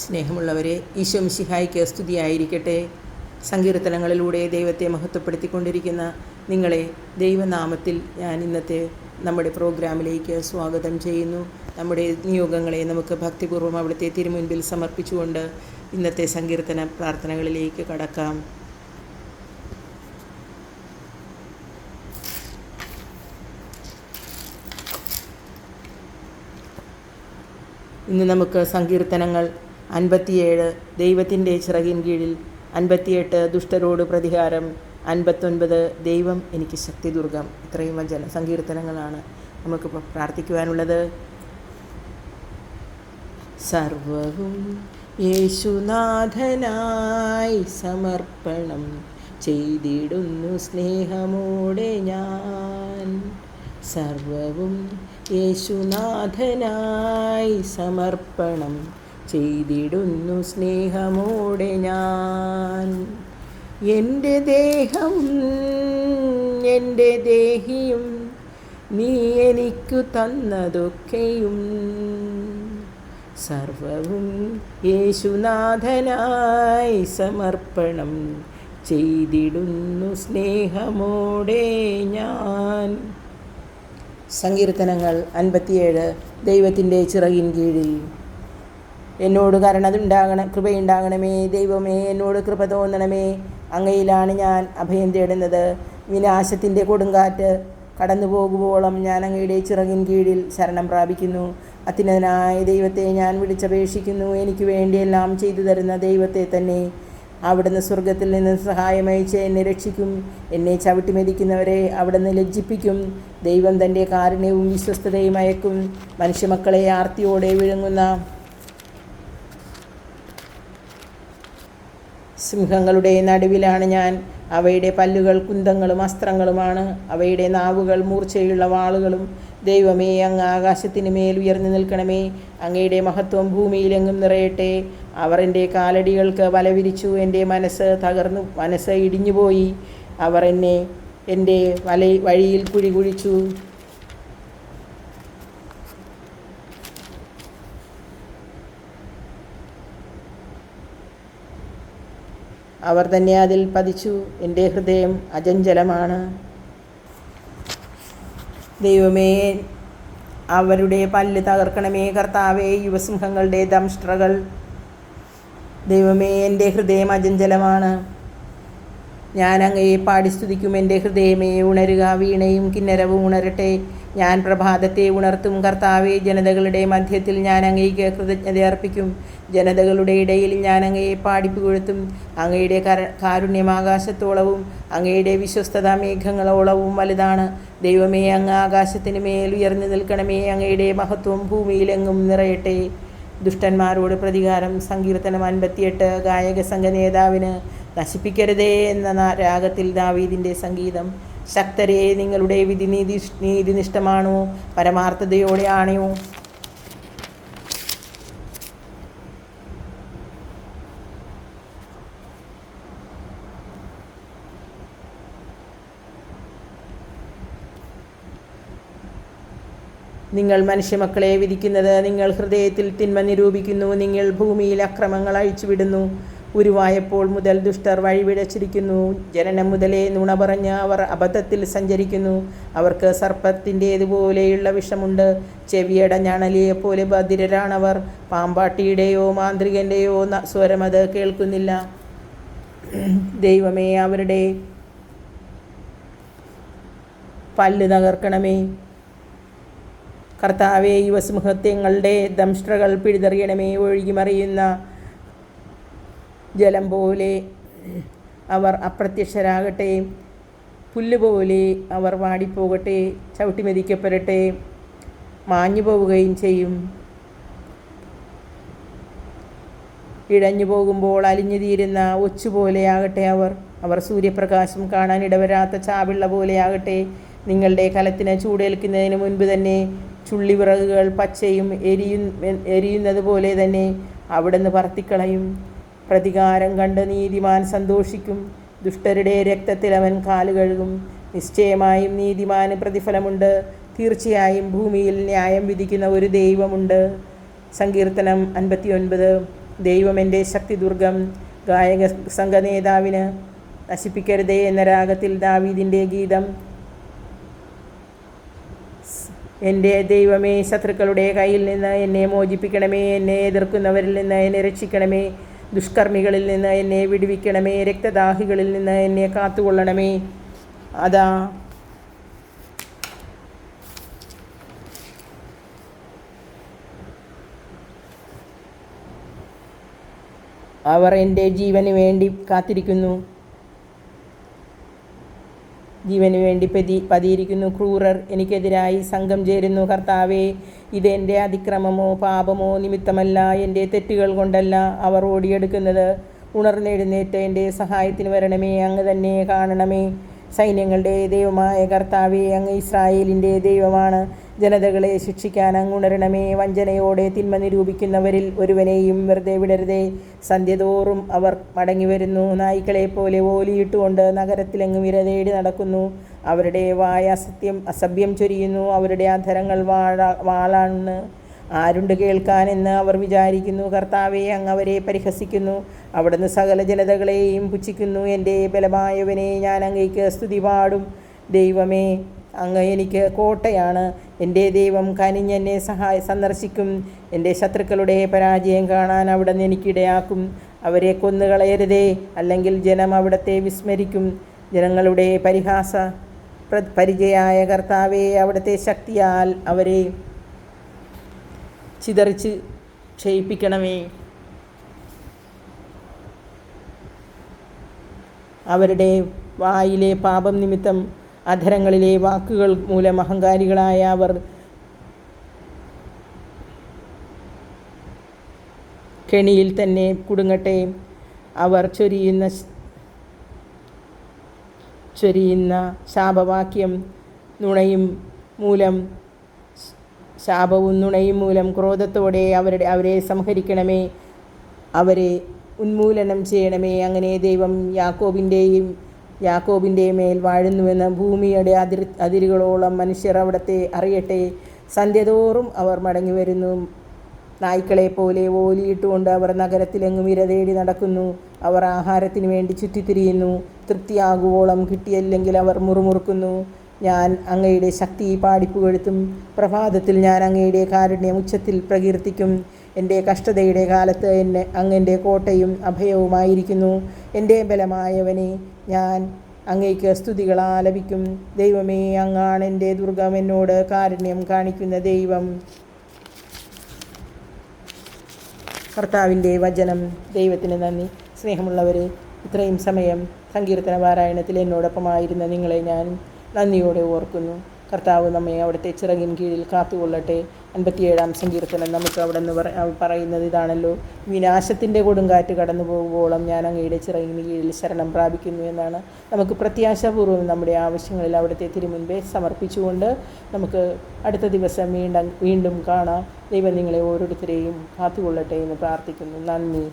സ്നേഹമുള്ളവരെ ഈശോ മിശിഹായ്ക്ക് സ്തുതിയായിരിക്കട്ടെ. സങ്കീർത്തനങ്ങളിലൂടെ ദൈവത്തെ മഹത്വപ്പെടുത്തിക്കൊണ്ടിരിക്കുന്ന നിങ്ങളെ ദൈവനാമത്തിൽ ഞാൻ ഇന്നത്തെ നമ്മുടെ പ്രോഗ്രാമിലേക്ക് സ്വാഗതം ചെയ്യുന്നു. നമ്മുടെ നിയോഗങ്ങളെ നമുക്ക് ഭക്തിപൂർവം അവിടുത്തെ തിരുമുൻപിൽ സമർപ്പിച്ചുകൊണ്ട് ഇന്നത്തെ സങ്കീർത്തന പ്രാർത്ഥനകളിലേക്ക് കടക്കാം. ഇന്ന് നമുക്ക് സങ്കീർത്തനങ്ങൾ അൻപത്തിയേഴ് ദൈവത്തിന്റെ ചിറകിൻ കീഴിൽ അൻപത്തിയെട്ട് ദുഷ്ടരോട് പ്രതികാരം അൻപത്തൊൻപത് ദൈവം എനിക്ക് ശക്തി ദുർഗം ഇത്രയും വചന സങ്കീർത്തനങ്ങളാണ് നമുക്കിപ്പോൾ പ്രാർത്ഥിക്കുവാനുള്ളത്. സർവവും യേശുനാഥനായി സമർപ്പണം ചെയ്തിടുന്നു സ്നേഹമോടെ ഞാൻ. സർവവും യേശുനാഥനായി സമർപ്പണം ചെയ്തിടുന്നു സ്നേഹമോടെ ഞാൻ. എന്റെ ദേഹം എന്റെ ദേഹിയും നീ എനിക്കു തന്നതൊക്കെയും സർവവും യേശുനാഥനായി സമർപ്പണം ചെയ്തിടുന്നു സ്നേഹമോടെ ഞാൻ. സങ്കീർത്തനങ്ങൾ അൻപത്തിയേഴ് ദൈവത്തിന്റെ ചിറകിൻ കീഴിൽ എന്നോട് കരുണതുണ്ടാകണം കൃപയുണ്ടാകണമേ. ദൈവമേ എന്നോട് കൃപ തോന്നണമേ. അങ്ങയിലാണ് ഞാൻ അഭയം തേടുന്നത്. വിനാശത്തിന്റെ കൊടുങ്കാറ്റ് കടന്നു പോകുവോളം ഞാൻ അങ്ങയുടെ ചിറകിൻ കീഴിൽ ശരണം പ്രാപിക്കുന്നു. അതിനായ ദൈവത്തെ ഞാൻ വിളിച്ചപേക്ഷിക്കുന്നു. എനിക്ക് വേണ്ടിയെല്ലാം ചെയ്തു തരുന്ന ദൈവത്തെ തന്നെ. അവിടുന്ന് സ്വർഗത്തിൽ നിന്ന് സഹായമയച്ച് എന്നെ രക്ഷിക്കും. എന്നെ ചവിട്ടി മെതിക്കുന്നവരെ അവിടുന്ന് ലജ്ജിപ്പിക്കും. ദൈവം തന്റെ കാരുണ്യവും വിശ്വസ്തതയും അയക്കും. മനുഷ്യമക്കളെ ആർത്തിയോടെ വിഴുങ്ങുന്ന സിംഹങ്ങളുടെ നടുവിലാണ് ഞാൻ. അവയുടെ പല്ലുകൾ കുന്തങ്ങളും അസ്ത്രങ്ങളുമാണ്. അവയുടെ നാവുകൾ മൂർച്ചയുള്ള വാളുകളും. ദൈവമേ അങ്ങ് ആകാശത്തിന് മേൽ ഉയർന്നു നിൽക്കണമേ. അങ്ങയുടെ മഹത്വം ഭൂമിയിലെങ്ങും നിറയട്ടെ. അവർ എന്റെ കാലടികൾക്ക് വലവിരിച്ചു. എന്റെ മനസ്സ് തകർന്നു. മനസ്സ് ഇടിഞ്ഞുപോയി. അവർ എന്നെ എന്റെ വല വഴിയിൽ കുഴി കുഴിച്ചു അവർ തന്നെ അതിൽ പതിച്ചു. എന്റെ ഹൃദയം അജഞ്ചലമാണ് ദൈവമേ അവരുടെ പല്ല് തകർക്കണമേ കർത്താവേ യുവസിംഹങ്ങളുടെ ദംഷ്ട്രകൾ. ദൈവമേ എന്റെ ഹൃദയം അജഞ്ചലമാണ് ഞാൻ അങ്ങയെ പാടി സ്തുതിക്കും എന്റെ ഹൃദയമേ ഉണരുക വീണയും കിന്നരവും ഉണരട്ടെ. ഞാൻ പ്രഭാതത്തെ ഉണർത്തും. കർത്താവെ ജനതകളുടെ മധ്യത്തിൽ ഞാൻ അങ്ങേക്ക് കൃതജ്ഞത അർപ്പിക്കും. ജനതകളുടെ ഇടയിൽ ഞാൻ അങ്ങയെ പാടിപ്പുകൊഴുത്തും അങ്ങയുടെ കര കാരുണ്യമാകാശത്തോളവും അങ്ങയുടെ വിശ്വസ്തത മേഘങ്ങളോളവും വലുതാണ്. ദൈവമേ അങ്ങ് ആകാശത്തിന് മേൽ ഉയർന്നു നിൽക്കണമേ. അങ്ങയുടെ മഹത്വം ഭൂമിയിലെങ്ങും നിറയട്ടെ. ദുഷ്ടന്മാരോട് പ്രതികാരം. സങ്കീർത്തനം അൻപത്തിയെട്ട്. ഗായക സംഘ നേതാവിന് നശിപ്പിക്കരുതേ എന്ന രാഗത്തിൽ ദാവീദിന്റെ സംഗീതം. ശക്തരെ നിങ്ങളുടെ വിധി നീതി നീതിനിഷ്ഠമാണോ പരമാർത്ഥതയോടെയാണോ. നിങ്ങൾ മനുഷ്യമക്കളെ വിധിക്കുന്നത് നിങ്ങൾ ഹൃദയത്തിൽ തിന്മ നിരൂപിക്കുന്നു നിങ്ങൾ ഭൂമിയിൽ അക്രമങ്ങൾ അഴിച്ചുവിടുന്നു. ഉരുവായപ്പോൾ മുതൽ ദുഷ്ടർ വഴിവിടച്ചിരിക്കുന്നു ജനനം മുതലേ നുണ പറഞ്ഞ് അവർ അബദ്ധത്തിൽ സഞ്ചരിക്കുന്നു. അവർക്ക് സർപ്പത്തിന്റേതുപോലെയുള്ള വിഷമുണ്ട്. ചെവിയട ഞണലിയെ പോലെ ബധിരരാണവർ. പാമ്പാട്ടിയുടെയോ മാന്ത്രികന്റെയോ സ്വരം അത് കേൾക്കുന്നില്ല. ദൈവമേ അവരുടെ പല്ല് തകർക്കണമേ. കർത്താവെ യുവസിംഹത്യങ്ങളുടെ ദംഷ്ട്രകൾ പിഴുതെറിയണമേ. ഒഴുകിമറിയുന്ന ജലം പോലെ അവർ അപ്രത്യക്ഷരാകട്ടെ. പുല്ലുപോലെ അവർ വാടിപ്പോകട്ടെ. ചവിട്ടിമെതിക്കപ്പെടട്ടെ മാഞ്ഞു പോവുകയും ചെയ്യും. ഇഴഞ്ഞു പോകുമ്പോൾ അലിഞ്ഞു തീരുന്ന ഒച്ചുപോലെയാകട്ടെ അവർ. അവർ സൂര്യപ്രകാശം കാണാൻ ഇടവരാത്ത ചാവിള്ള പോലെയാകട്ടെ നിങ്ങളുടെ കലത്തിന് ചൂടേൽക്കുന്നതിന് മുൻപ് തന്നെ ചുള്ളിവിറകുകൾ പച്ചയും എരിയും എരിയുന്നത് പോലെ തന്നെ അവിടുന്ന് പറത്തിക്കളയും. പ്രതികാരം കണ്ട് നീതിമാൻ സന്തോഷിക്കും. ദുഷ്ടരുടെ രക്തത്തിൽ അവൻ കാൽ കഴുകും. നിശ്ചയമായും നീതിമാന് പ്രതിഫലമുണ്ട്. തീർച്ചയായും ഭൂമിയിൽ ന്യായം വിധിക്കുന്ന ഒരു ദൈവമുണ്ട്. സങ്കീർത്തനം അൻപത്തിയൊൻപത്. ദൈവം എന്റെ ശക്തിദുർഗം. ഗായക സംഘ നേതാവിന് നശിപ്പിക്കരുതേ എന്ന രാഗത്തിൽ ദാവീദിന്റെ ഗീതം. എന്റെ ദൈവമേ ശത്രുക്കളുടെ കയ്യിൽ നിന്ന് എന്നെ മോചിപ്പിക്കണമേ എന്നെ എതിർക്കുന്നവരിൽ നിന്ന് എന്നെ രക്ഷിക്കണമേ. ദുഷ്കർമ്മികളിൽ നിന്ന് എന്നെ വിടുവിക്കണമേ രക്തദാഹികളിൽ നിന്ന് എന്നെ കാത്തുകൊള്ളണമേ. അതാ. അവർ എന്റെ ജീവന് വേണ്ടി കാത്തിരിക്കുന്നു. ജീവന് വേണ്ടി പതി പതിയിരിക്കുന്നു. ക്രൂരർ എനിക്കെതിരായി സംഘം ചേരുന്നു. കർത്താവേ ഇത് എന്റെ അതിക്രമമോ പാപമോ നിമിത്തമല്ല. എന്റെ തെറ്റുകൾ കൊണ്ടല്ല അവർ ഓടിയെടുക്കുന്നത്. ഉണർന്നെഴുന്നേറ്റ് എന്റെ സഹായത്തിന് വരണമേ. അങ്ങ് തന്നെ കാണണമേ. സൈന്യങ്ങളുടെ ദൈവമായ കർത്താവെ അങ്ങ് ഇസ്രായേലിന്റെ ദൈവമാണ്. ജനതകളെ ശിക്ഷിക്കാൻ അങ്ങുണരണമേ. വഞ്ചനയോടെ തിന്മ നിരൂപിക്കുന്നവരിൽ ഒരുവനെയും വെറുതെ വിടരുതേ. സന്ധ്യതോറും അവർ മടങ്ങിവരുന്നു. നായ്ക്കളെ പോലെ ഓലിയിട്ടുകൊണ്ട് നഗരത്തിലെങ്ങും ഇരതേടി നടക്കുന്നു. അവരുടെ വായ അസത്യം അസഭ്യം ചൊരിയുന്നു. അവരുടെ അധരങ്ങൾ വാഴ വാളാണ്. ആരുണ്ട് കേൾക്കാനെന്ന് അവർ വിചാരിക്കുന്നു. കർത്താവെ അങ്ങ് അവരെ പരിഹസിക്കുന്നു. അവിടുന്ന് സകല ജനതകളെയും പുച്ഛിക്കുന്നു. എന്റെ ബലമായവനെ ഞാൻ അങ്ങേക്ക് സ്തുതി പാടും. ദൈവമേ അങ്ങ് എനിക്ക് കോട്ടയാണ്. എന്റെ ദൈവം കനിഞ്ഞെന്നെ സഹായ സന്ദർശിക്കും. എന്റെ ശത്രുക്കളുടെ പരാജയം കാണാൻ അവിടുന്ന് എനിക്കിടയാക്കും. അവരെ കൊന്നുകളയരുതേ അല്ലെങ്കിൽ ജനം അവിടത്തെ വിസ്മരിക്കും. ജനങ്ങളുടെ പരിഹാസ പ്ര- പരിചയായ കർത്താവെ അവിടുത്തെ ശക്തിയാൽ അവരെ ചിതറിച്ച് ക്ഷയിപ്പിക്കണമേ. അവരുടെ വായിലെ പാപം നിമിത്തം അധരങ്ങളിലെ വാക്കുകൾ മൂലം അഹങ്കാരികളായ അവർ കെണിയിൽ തന്നെ കുടുങ്ങട്ടെ. അവർ ചൊരിയുന്ന ചൊരിയുന്ന ശാപവാക്യം നുണയും മൂലം ശാപവും നുണയും മൂലം ക്രോധത്തോടെ അവരുടെ അവരെ സംഹരിക്കണമേ. അവരെ ഉന്മൂലനം ചെയ്യണമേ. അങ്ങനെ ദൈവം യാക്കോബിന്റെയും യാക്കോബിന്റെ മേൽ വാഴുന്നുവെന്ന് ഭൂമിയുടെ അതിർ അതിരുകളോളം മനുഷ്യർ അവിടത്തെ അറിയട്ടെ. സന്ധ്യതോറും അവർ മടങ്ങി വരുന്നു നായ്ക്കളെ പോലെ ഓലിയിട്ടുകൊണ്ട് അവർ നഗരത്തിലെങ്ങും ഇര തേടി നടക്കുന്നു. അവർ ആഹാരത്തിന് വേണ്ടി ചുറ്റിത്തിരിയുന്നു. തൃപ്തിയാകുവോളം കിട്ടിയല്ലെങ്കിൽ അവർ മുറുമുറുക്കുന്നു. ഞാൻ അങ്ങയുടെ ശക്തി പാടിപ്പുകഴുത്തും പ്രഭാതത്തിൽ ഞാൻ അങ്ങയുടെ കാരുണ്യം ഉച്ചത്തിൽ പ്രകീർത്തിക്കും. എന്റെ കഷ്ടതയുടെ കാലത്ത് എന്നെ അങ്ങന്റെ കോട്ടയും അഭയവുമായിരിക്കുന്നു. എന്റെ ബലമായവനെ ഞാൻ അങ്ങേക്ക് സ്തുതികൾ ആലപിക്കും. ദൈവമേ അങ്ങാണ് എന്റെ ദുർഗം എന്നോട് കാരുണ്യം കാണിക്കുന്ന ദൈവം. കർത്താവിന്റെ വചനം ദൈവത്തിന് നന്ദി. സ്നേഹമുള്ളവരെ ഇത്രയും സമയം സങ്കീർത്തന പാരായണത്തിൽ എന്നോടൊപ്പമായിരുന്ന നിങ്ങളെ ഞാൻ നന്ദിയോടെ ഓർക്കുന്നു. കർത്താവ് നമ്മെ അവിടുത്തെ ചിറകിൻ കീഴിൽ കാത്തുകൊള്ളട്ടെ. അൻപത്തിയേഴാം സങ്കീർത്തനം നമുക്ക് അവിടെ നിന്ന് പറ പറയുന്നത് ഇതാണല്ലോ. വിനാശത്തിന്റെ കൊടുങ്കാറ്റ് കടന്നു പോകുമ്പോളം ഞാൻ അങ്ങയുടെ ചിറകിന് കീഴിൽ ശരണം പ്രാപിക്കുന്നു എന്നാണ്. നമുക്ക് പ്രത്യാശാപൂർവം നമ്മുടെ ആവശ്യങ്ങളിൽ അവിടുത്തെ തിരുമുൻപേ സമർപ്പിച്ചുകൊണ്ട് നമുക്ക് അടുത്ത ദിവസം വീണ്ടും വീണ്ടും കാണാം. ദൈവം നിങ്ങളെ ഓരോരുത്തരെയും കാത്തുകൊള്ളട്ടെ എന്ന് പ്രാർത്ഥിക്കുന്നു. നന്ദി.